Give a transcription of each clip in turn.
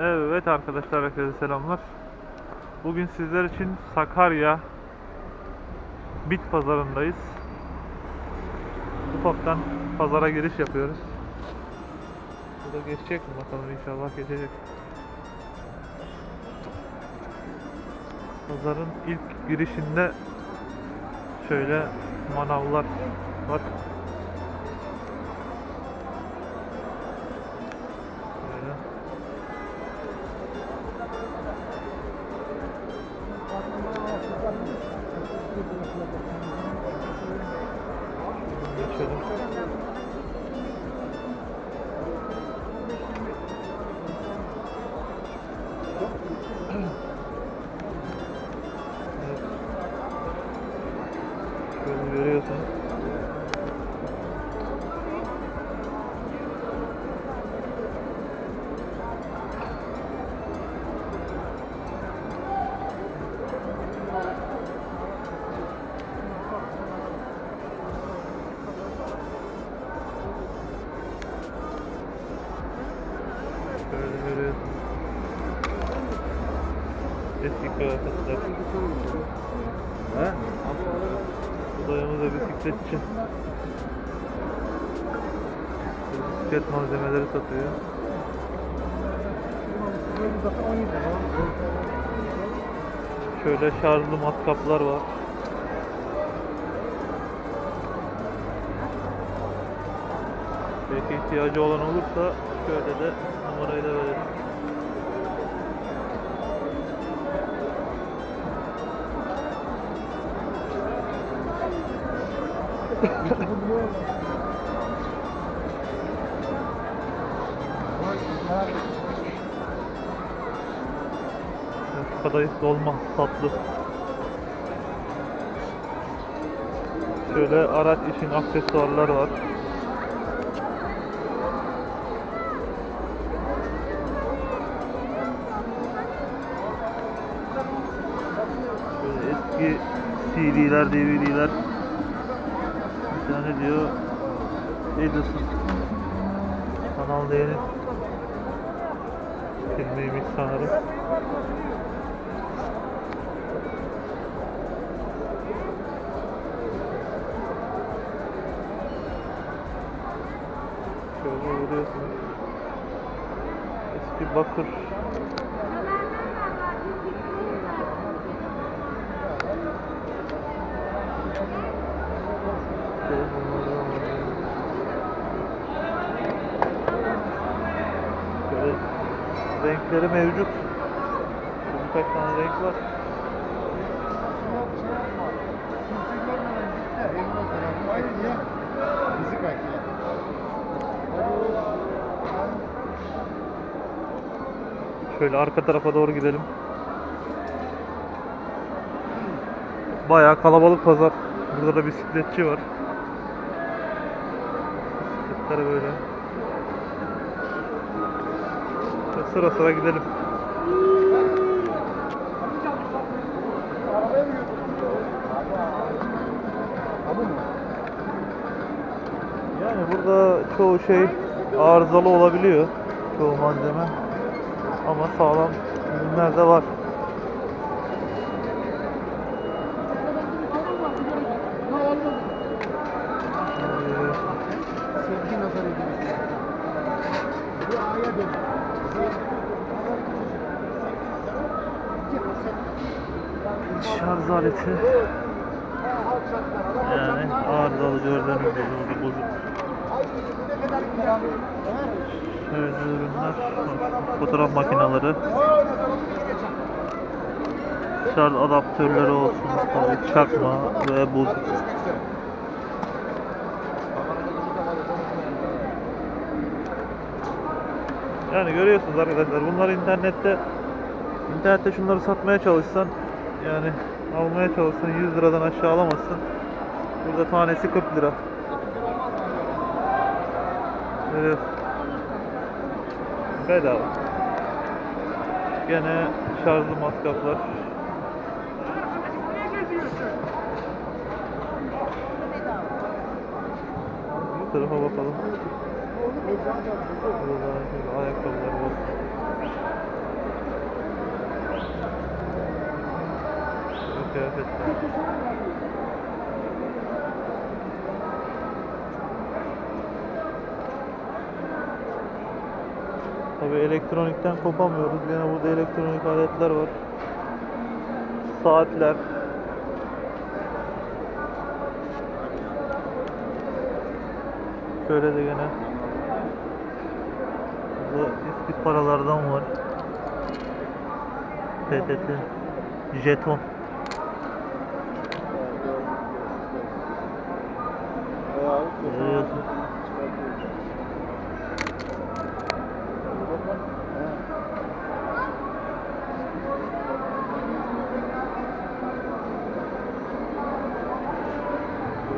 Evet arkadaşlar herkese selamlar. Bugün sizler için Sakarya Bit pazarındayız. Ufaktan pazara giriş yapıyoruz. Bu da geçecek mi bakalım inşallah geçecek. Pazarın ilk girişinde şöyle manavlar var. Da bisikletçi. Bisiklet malzemeleri satıyor. Şöyle şarjlı matkaplar var. Belki ihtiyacı olan olursa şöyle de numarayı da verelim. Kadayıf dolma tatlı. Şöyle araç için aksesuarlar var. Şöyle eski CD'ler, DVD'ler. Bir tane diyor Edison. Kanal D'nin filmiymiş sanırım. Bakır. Şöyle renkleri mevcut. Birkaç tane renk var. Şöyle arka tarafa doğru gidelim. Bayağı kalabalık pazar. Burada da bisikletçi var. Bisikletler böyle. Sıra sıra gidelim. Yani burada çoğu şey arızalı olabiliyor. Çoğu malzeme. Ama sağlam ürünler de var. Şarj aleti. Yani arızalı burada bozuk. Şöyle ürünler. Fotoğraf makineleri. Şarj adaptörleri olsun çakma ve bozuk. Yani görüyorsunuz arkadaşlar bunlar internette internette şunları satmaya çalışsan yani almaya çalışsan 100 liradan aşağı alamazsın. Burada tanesi 40 lira. Görüyorsun bedava. Gene şarjlı maskaplar. Bu tarafa bakalım. Burada ayakkabılar var. Kıyafetler. Tabii elektronikten kopamıyoruz. Yine burada elektronik aletler var. Saatler. Şöyle de gene burada eski paralardan var. PTT. Jeton. Görüyorsun.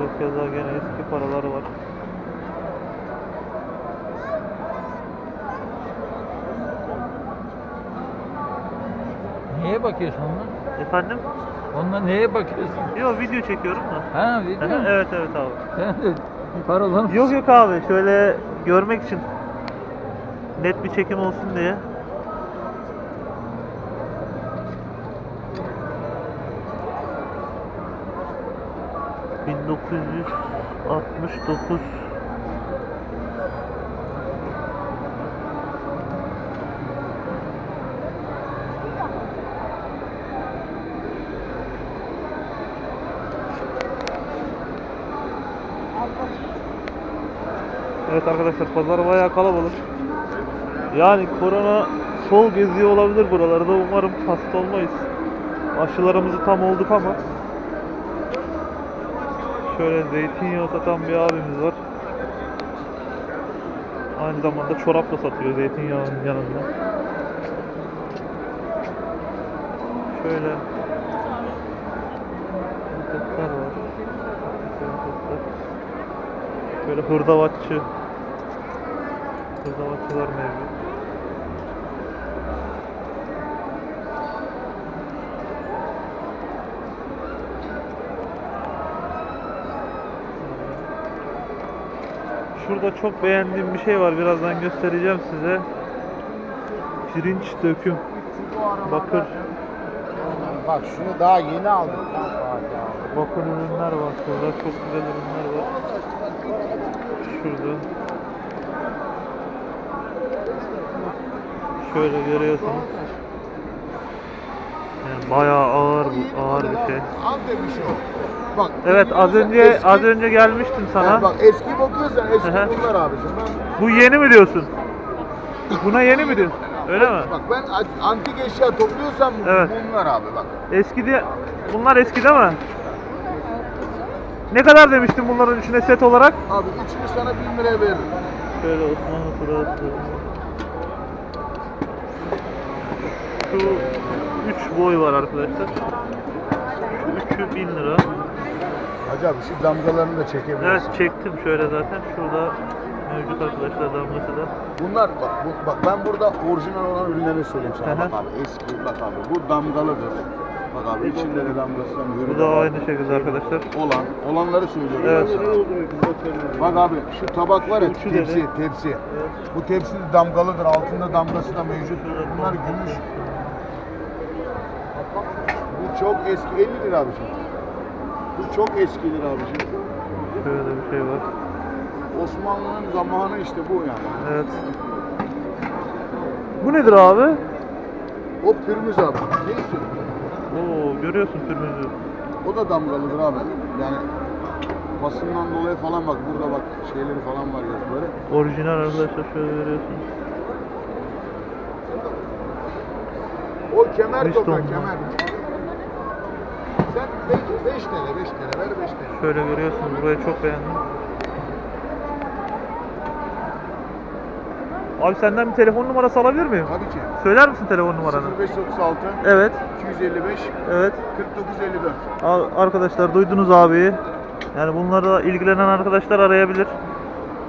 Burada keza gene eski paralar var. Neye bakıyorsun onunla? Efendim? Onunla neye bakıyorsun? Yok video çekiyorum da. Ha video mu? evet evet abi. Sen de? Yok yok abi şöyle görmek için net bir çekim olsun diye. ...1969... Evet arkadaşlar pazar bayağı kalabalık. Yani korona sol geziyor olabilir buralarda. Umarım hasta olmayız. Aşılarımızı tam olduk ama. Şöyle zeytinyağı satan bir abimiz var. Aynı zamanda çorap da satıyor zeytinyağının yanında. Şöyle. Böyle hırdavatçı hırdavatçılar mevcut. Şurada çok beğendiğim bir şey var. Birazdan göstereceğim size. Pirinç döküm. Bakır. Bak şunu daha yeni aldım. Bakır ürünler var. Şurada çok güzel ürünler var. Şurada. Şöyle görüyorsunuz. Yani bayağı ağır bu ağır bir şey. Bak. Evet az önce eski- az önce gelmiştim sana. bak eski bakıyorsan eski Hı hı. bunlar abicim. Ben, Bu yeni mi diyorsun? Buna yeni mi diyorsun? Öyle mi? bak ben antik eşya topluyorsam Evet. bunlar abi bak. Eski diye bunlar eski değil mi? Ne kadar demiştin bunların içine set olarak? Abi üçünü sana bin liraya veririm. Şöyle Osmanlı sırası. Şu 3 boy var arkadaşlar. Şu üçü 1000 lira. Hacı abi şu damgalarını da çekebilirsin. Evet çektim şöyle zaten. Şurada mevcut arkadaşlar damgası da. Bunlar bak, bu, bak ben burada orijinal olan ürünleri söyleyeyim sana. Hı. Bak abi eski bak abi bu damgalıdır. Bak abi içinde de damgasından Bu da aynı şekilde arkadaşlar. Olan, olanları söylüyorum. Evet. Bak abi şu tabak var ya Üçü tepsi, ne? tepsi. Bu tepsi de damgalıdır, altında damgası da mevcut. Bunlar gümüş. Bu çok eski, 50 lira abiciğim. Bu çok eskidir abiciğim. Şöyle bir şey var. Osmanlı'nın zamanı işte bu yani. Evet. Bu nedir abi? O pürmüz abi. Neyse. Oo görüyorsun pürmüzü. O da damgalıdır abi. Yani basından dolayı falan bak burada bak şeyleri falan var yazıları. Orijinal arkadaşlar şöyle görüyorsunuz. O kemer toka kemer. Sen 5 TL 5 TL ver 5 TL. Şöyle görüyorsunuz burayı çok beğendim. Abi senden bir telefon numarası alabilir miyim? Tabii ki. Söyler misin telefon numaranı? 0536 Evet, 255 evet. 4954. A- Arkadaşlar duydunuz abiyi. Yani bunlarla ilgilenen arkadaşlar arayabilir.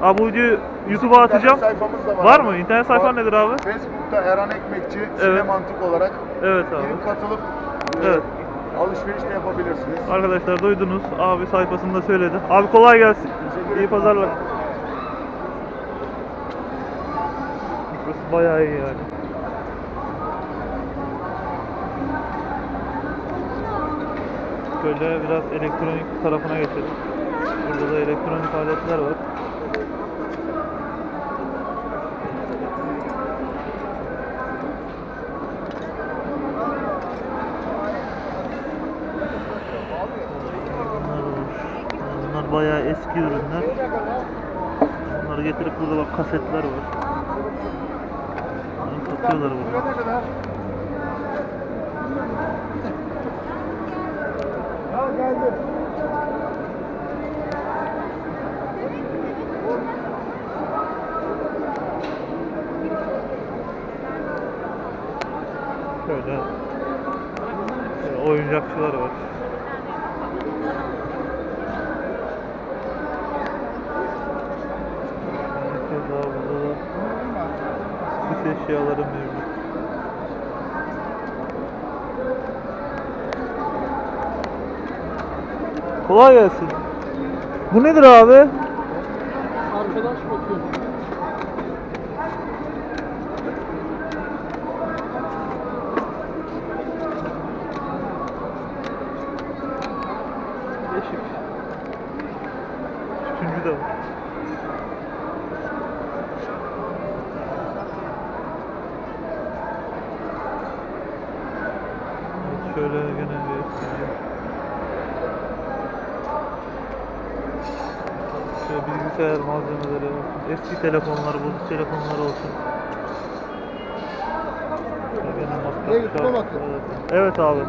Abi bu videoyu YouTube'a atacağım. Sayfamız da var. Var mı? İnternet sayfan nedir abi? Facebook'ta Erhan Ekmekçi, Evet. Sinemantik olarak Evet girip abi. katılıp e, Evet. alışveriş de yapabilirsiniz. Arkadaşlar duydunuz. Abi sayfasında söyledi. Abi kolay gelsin. Teşekkür İyi ederim. pazarlar. Burası bayağı iyi yani. Şöyle biraz elektronik tarafına geçelim. Burada da elektronik aletler var. Bunlar var. Bunlar bayağı eski ürünler. Bunları getirip burada bak kasetler var. Bunları satıyorlar burada. Şöyle şöyle oyuncakçılar var. Keza burada da süs eşyaları mevcut. Kolay gelsin. Bu nedir abi? Arkadaş bakıyor. Değişik. Tütüncü de var. Evet, şöyle gene bir. Şöyle bilgisayar malzemeleri olsun. Eski telefonlar, bozuk telefonlar olsun. Gene bakın. Evet abi.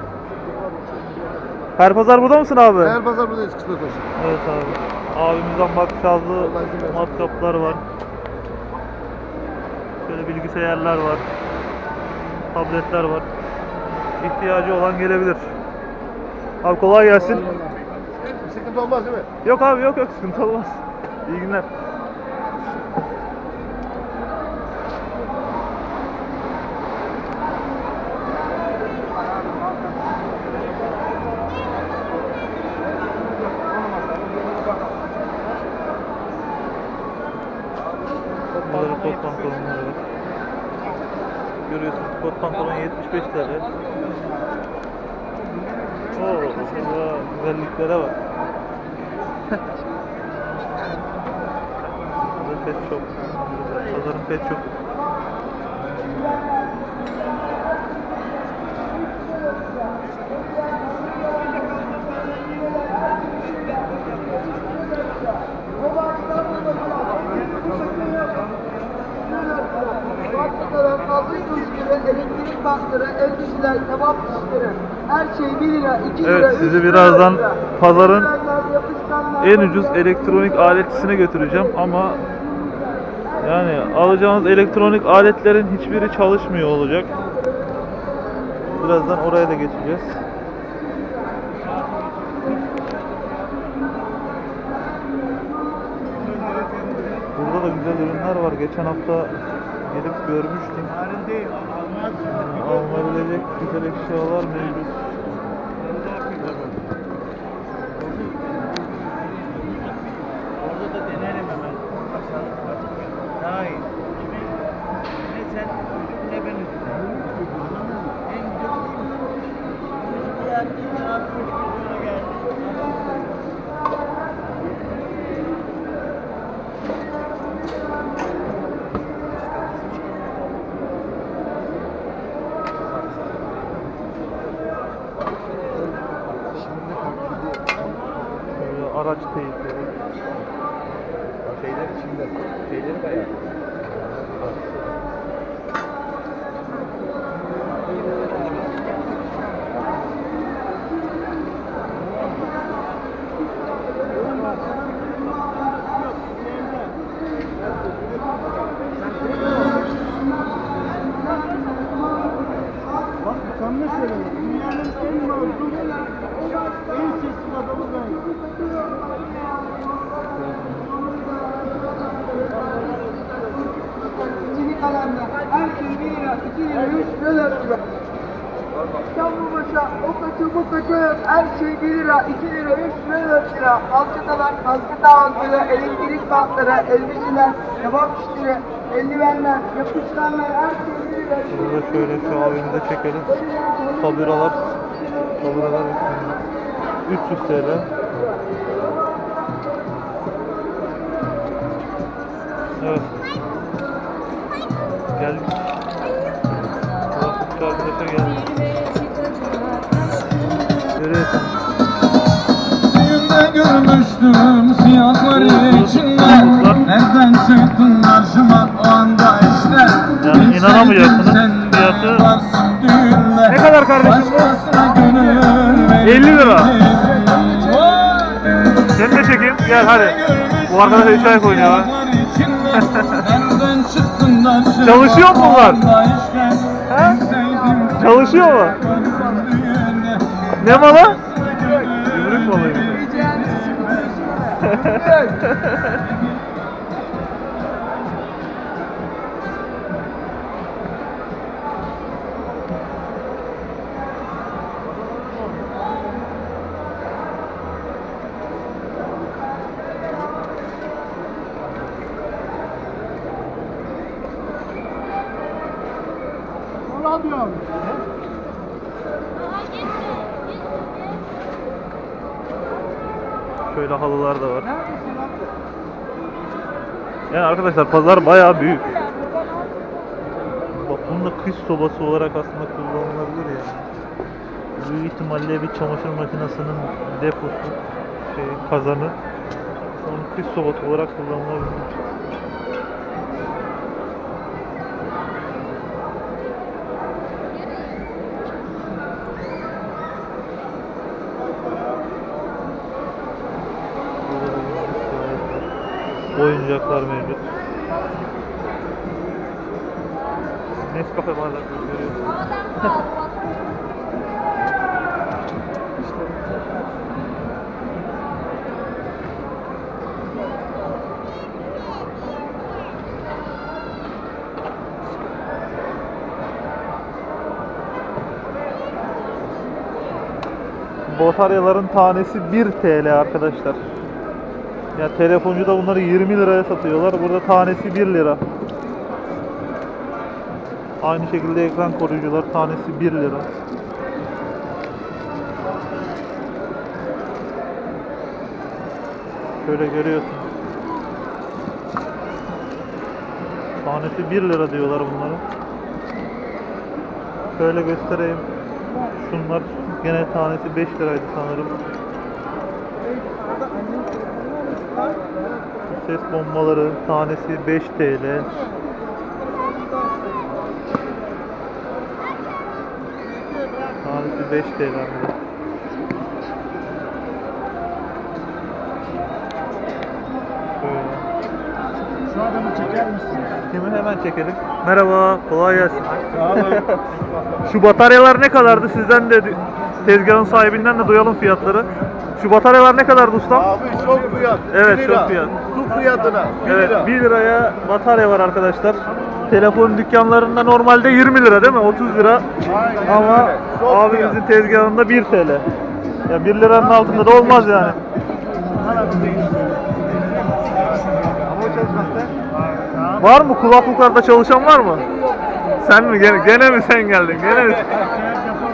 Her pazar burada mısın abi? Değer pazar buradayız kısmet olsun. Evet abi. Abimizden versin. matkaplar var. Şöyle bilgisayarlar var. Tabletler var. İhtiyacı olan gelebilir. Abi kolay gelsin. Sıkıntı olmaz değil mi? Yok abi yok yok sıkıntı olmaz. İyi günler. Bunların kot pantolonları var. Görüyorsunuz kot pantolon 75 TL. Oo, güzelliklere bak. Burada pet shop. Pazarın pet fabrika ürünleri, elektrik bankları, elbisler, kebap işleri, her şey 1 lira, 2 lira, Evet sizi birazdan pazarın en ucuz elektronik aletçisine götüreceğim ama yani alacağınız elektronik aletlerin hiçbiri çalışmıyor olacak. Birazdan oraya da geçeceğiz. Burada da güzel ürünler var. Geçen hafta gelip görmüştüm. Yani alınabilecek güzel eşyalar mevcut. Orada da denerim hemen. Daha iyi. Ne sen üzüm ne ben üzüm. Anladın mı? En güzel değil mi? Üzüm geldi, ne yapmış, sonra geldi. Böyle araç teyipleri. Şeyler içinde. Şeyleri bayağı. Bak sen ne söylüyorsun? Dünyanın en mazlum, en sessiz adamı ben. Çivi kalanlar, her şey 1 lira, 2 lira, 3 lira, 4 lira. İstanbul başa, o kaçı, her şey 1 lira, 2 lira, 3 lira, 4 lira. Halkalar, halka dağıntıları, elektrik bantları, elbiseler, kebap işleri, eldivenler, yapışkanlar, her şey 1 lira. Burada şöyle şu abimize çekelim. Tabiralar. Tabiralar üstünde. 300 TL. Gel hadi. Bu arkadaş eşya oynuyor ha. Siyahlar içinden Nereden çıktın karşıma Çalışıyor mu bunlar? Ha? Çalışıyor mu? Ne malı? Yumruk malıymış. Şöyle halılar da var. Yani arkadaşlar pazar bayağı büyük. Bak bunu da kış sobası olarak aslında kullanılabilir yani. Büyük ihtimalle bir çamaşır makinesinin deposu, şey, kazanı. Onun kış sobası olarak kullanılabilir. Burada da bir sürü alet var. Oyuncaklar mevcut. Nescafe bardakları görüyorsunuz. Bataryaların tanesi 1 TL arkadaşlar. Ya telefoncu da bunları 20 liraya satıyorlar. Burada tanesi 1 lira. Aynı şekilde ekran koruyucular tanesi 1 lira. Şöyle görüyorsunuz. Tanesi 1 lira diyorlar bunları. Şöyle göstereyim. Şunlar gene tanesi 5 liraydı sanırım. Ses bombaları tanesi 5 TL. Tanesi 5 TL. Şu adamı çeker misin? Kimi hemen çekelim. Merhaba, kolay gelsin. Şu bataryalar ne kadardı? Sizden de tezgahın sahibinden de duyalım fiyatları. Şu bataryalar ne kadardı ustam? Abi çok fiyat. Evet, lira. çok fiyat. Su fiyatına. Evet, lira. 1 liraya batarya var arkadaşlar. Telefon dükkanlarında normalde 20 lira değil mi? 30 lira. Aynen Ama. Çok abimizin fiyat. tezgahında 1 TL. Ya 1 liranın altında da olmaz yani. Var mı kulaklıklarda çalışan var mı? Sen mi? Gene, gene mi sen geldin? Gene mi?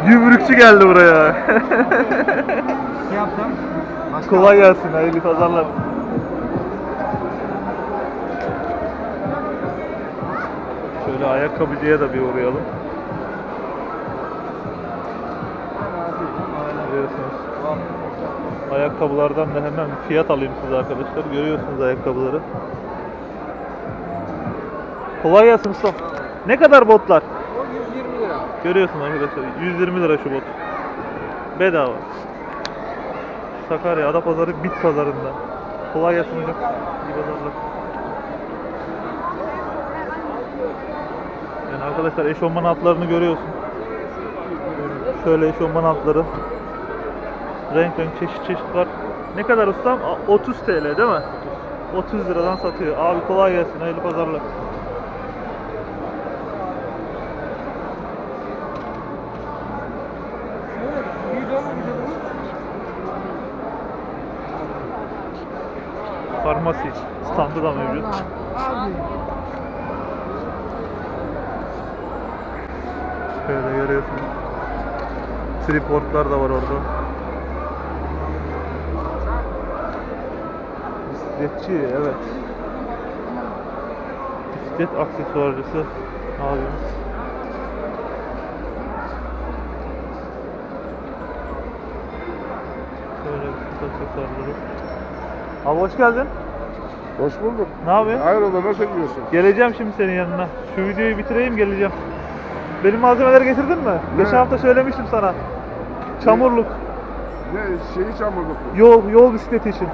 Gümrükçü geldi buraya. Yapsam? Kolay gelsin. Hayırlı pazarlar. Şöyle ayakkabıcıya da bir uğrayalım. Görüyorsunuz. Ayakkabılardan da hemen fiyat alayım size arkadaşlar. Görüyorsunuz ayakkabıları. Kolay gelsin usta. Ne kadar botlar? O 120 lira. Görüyorsun arkadaşlar 120 lira şu bot. Bedava. Sakarya Adapazarı bit pazarında. Kolay gelsin hocam. İyi pazarlar. Yani arkadaşlar eşofman altlarını görüyorsun. Şöyle eşofman altları. Renk renk çeşit çeşit var. Ne kadar ustam? A- 30 TL değil mi? 30 liradan satıyor. Abi kolay gelsin. Hayırlı pazarlar. farmasi standı da mevcut. Şöyle görüyorsunuz. Triportlar da var orada. Bisikletçi evet. Bisiklet aksesuarcısı abimiz. Şöyle bisiklet aksesuarları. Abi hoş geldin. Hoş bulduk. Ne yapıyorsun? Hayrola nasıl gidiyorsun? Geleceğim şimdi senin yanına. Şu videoyu bitireyim geleceğim. Benim malzemeleri getirdin mi? Geçen hafta söylemiştim sana. Çamurluk, Ne şeyi çamurluk mu? yol, yol bisikleti için.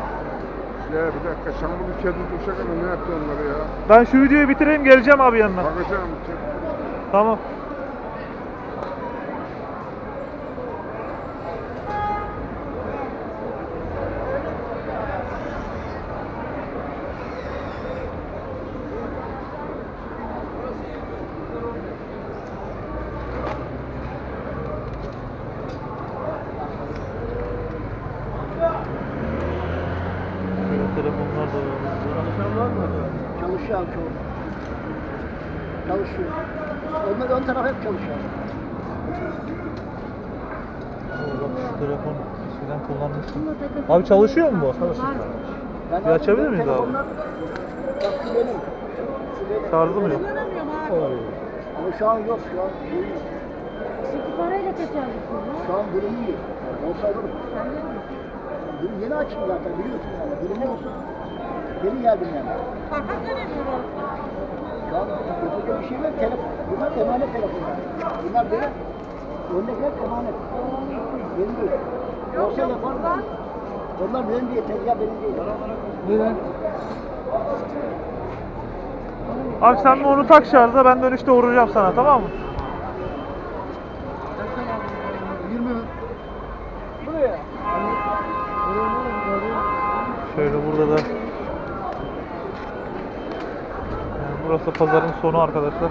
Ya bir dakika çamurluk kedi duşak ama ne yaptı onları ya? Ben şu videoyu bitireyim geleceğim abi yanına. Bakacağım. Tamam. Şöyle telefonlar da var. Çalışan var mı? Çalışıyor çok. Çalışıyor. Ön, ön taraf hep çalışıyor. Bak şu telefon eskiden kullanmıştım. Abi çalışıyor mu bu? Ben Bir açabilir miyiz abi? telefonlar- Bak şu benim. Şu benim. Şarjı mı yok? Ama şu an yok. Şu an durum yok. Peki parayla kaç alıyorsun ya? Şu an durum iyi. Olsa alırım. Durum yeni açtım zaten biliyorsun yani. Durum olsun. Yeni geldim yani. Şu yapacak bir şey yok. Telefon. Bunlar emanet telefonlar. Bunlar benim. Öndekiler emanet. Benim değil. Olsa yaparım. ben. Onlar benim değil. Tezgah benim değil. Neden? Abi sen bir onu tak şarja ben dönüşte uğrayacağım sana tamam mı? 20 Şöyle burada da yani burası pazarın sonu arkadaşlar.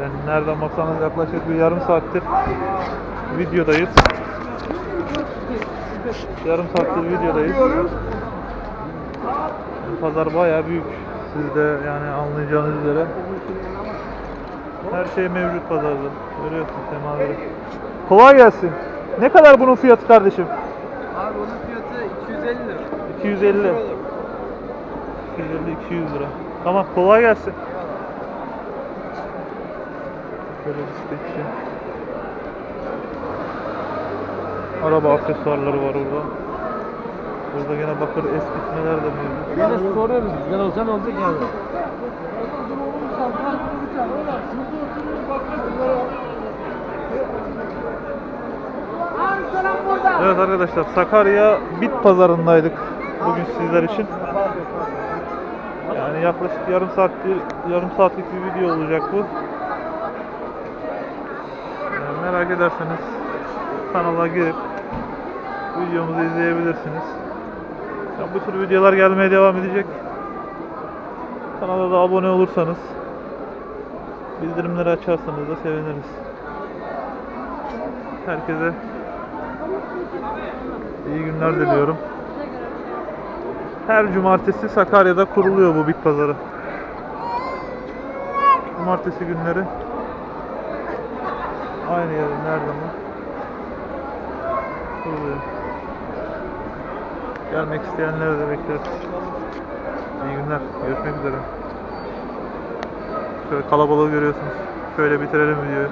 Yani nereden baksanız yaklaşık bir yarım saattir videodayız. Yarım saattir videodayız. Pazar bayağı büyük. Siz de yani anlayacağınız üzere. Her şey mevcut pazarda. Görüyorsun semaları. Kolay gelsin. Ne kadar bunun fiyatı kardeşim? Abi onun fiyatı 250 lira. 250. 250 200 lira. Tamam kolay gelsin. Şöyle. Araba aksesuarları var orada. Burada gene bakır eskitmeler de mevcut. Yine soruyoruz. Güzel olsa ne olacak yani? Evet arkadaşlar Sakarya Bit pazarındaydık bugün sizler için. Yani yaklaşık yarım saattir yarım saatlik bir video olacak bu. Yani merak ederseniz kanala girip videomuzu izleyebilirsiniz. Yani bu tür videolar gelmeye devam edecek. Kanala da abone olursanız bildirimleri açarsanız da seviniriz. Herkese İyi günler diliyorum. Her cumartesi Sakarya'da kuruluyor bu bit pazarı. Cumartesi günleri aynı yerin her zaman kuruluyor. Gelmek isteyenleri de bekleriz. İyi günler. Görüşmek üzere. Şöyle kalabalığı görüyorsunuz. Şöyle bitirelim videoyu.